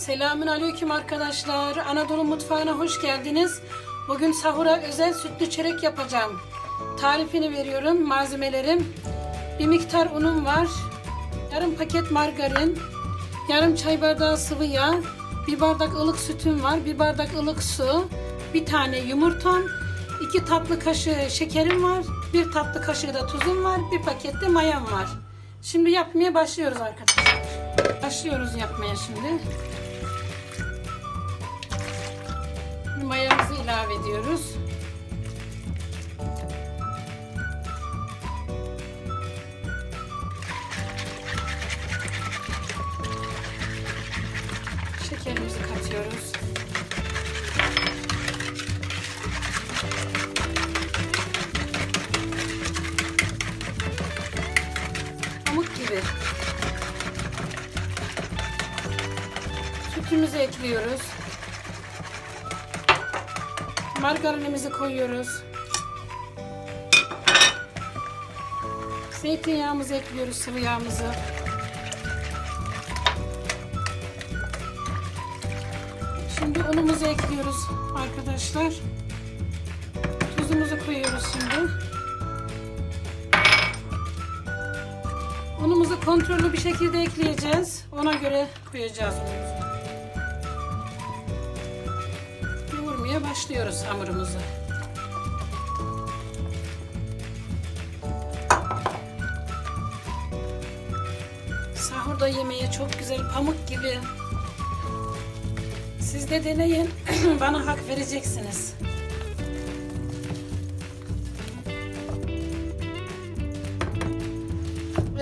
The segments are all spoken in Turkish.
Selamün aleyküm arkadaşlar. Anadolu mutfağına hoş geldiniz. Bugün sahura özel sütlü çörek yapacağım. Tarifini veriyorum. Malzemelerim. Bir miktar unum var. Yarım paket margarin. Yarım çay bardağı sıvı yağ. Bir bardak ılık sütüm var. Bir bardak ılık su. Bir tane yumurtam. iki tatlı kaşığı şekerim var. Bir tatlı kaşığı da tuzum var. Bir paket de mayam var. Şimdi yapmaya başlıyoruz arkadaşlar. Başlıyoruz yapmaya şimdi. İlave ediyoruz. Şekerimizi katıyoruz. Pamuk gibi. Sütümüzü ekliyoruz. Margarinimizi koyuyoruz. Zeytinyağımızı ekliyoruz, sıvı yağımızı. Şimdi unumuzu ekliyoruz arkadaşlar. Tuzumuzu koyuyoruz şimdi. Unumuzu kontrollü bir şekilde ekleyeceğiz. Ona göre koyacağız unumuzu. Başlıyoruz hamurumuzu. Sahurda yemeye çok güzel pamuk gibi. Siz de deneyin. Bana hak vereceksiniz.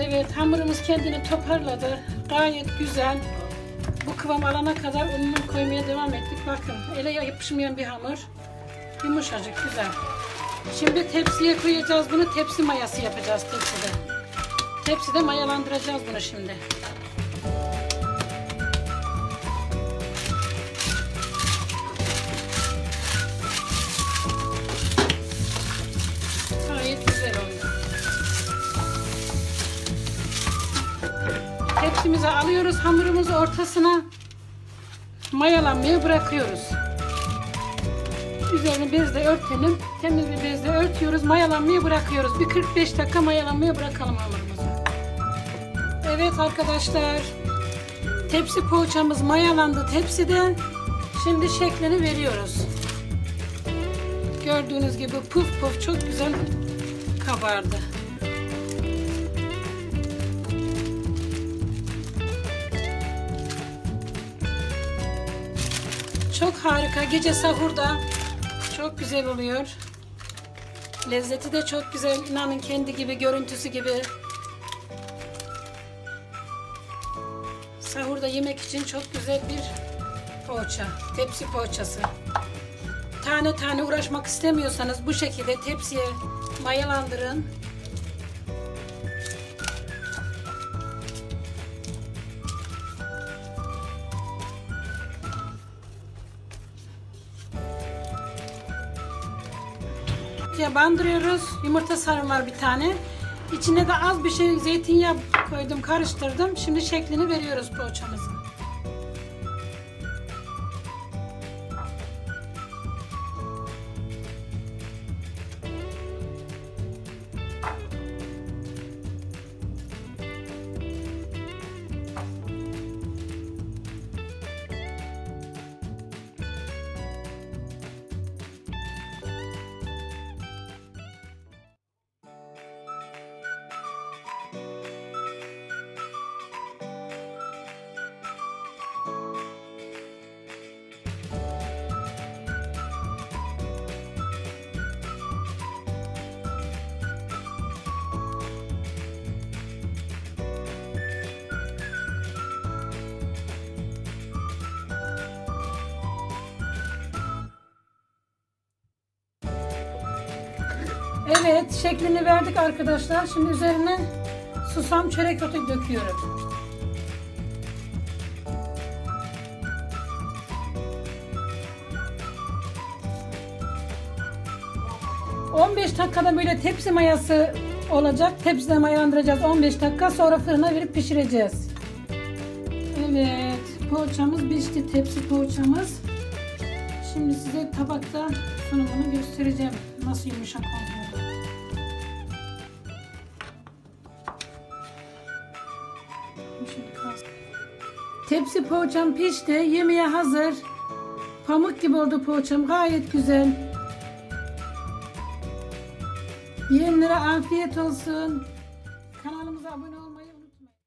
Evet hamurumuz kendini toparladı. Gayet güzel. Bu kıvam alana kadar ununu koymaya devam ettik. Bakın ele yapışmayan bir hamur. Yumuşacık güzel. Şimdi tepsiye koyacağız bunu. Tepsi mayası yapacağız tepside. Tepside mayalandıracağız bunu şimdi. Tepsimizi alıyoruz, hamurumuzu ortasına mayalanmaya bırakıyoruz. Üzerini bezle örtelim. Temiz bir bezle örtüyoruz, mayalanmaya bırakıyoruz. Bir 45 dakika mayalanmaya bırakalım hamurumuzu. Evet arkadaşlar. Tepsi poğaçamız mayalandı tepside. Şimdi şeklini veriyoruz. Gördüğünüz gibi puf puf çok güzel kabardı. Çok harika. Gece sahurda çok güzel oluyor. Lezzeti de çok güzel. İnanın kendi gibi, görüntüsü gibi. Sahurda yemek için çok güzel bir poğaça. Tepsi poğaçası. Tane tane uğraşmak istemiyorsanız bu şekilde tepsiye mayalandırın. Ya bandırıyoruz. Yumurta sarım var bir tane. İçine de az bir şey zeytinyağı koydum, karıştırdım. Şimdi şeklini veriyoruz poğaçamızın. Evet, şeklini verdik arkadaşlar. Şimdi üzerine susam çörek otu döküyorum. ...15 dakikada böyle tepsi mayası olacak. Tepside mayalandıracağız 15 dakika. Sonra fırına verip pişireceğiz. Evet. poğaçamız pişti. Tepsi poğaçamız. Şimdi size tabakta sunumunu göstereceğim. Nasıl yumuşak olduğunu. Kalsın. Tepsi poğaçam pişti. Yemeğe hazır. Pamuk gibi oldu poğaçam. Gayet güzel. Yiyenlere afiyet olsun.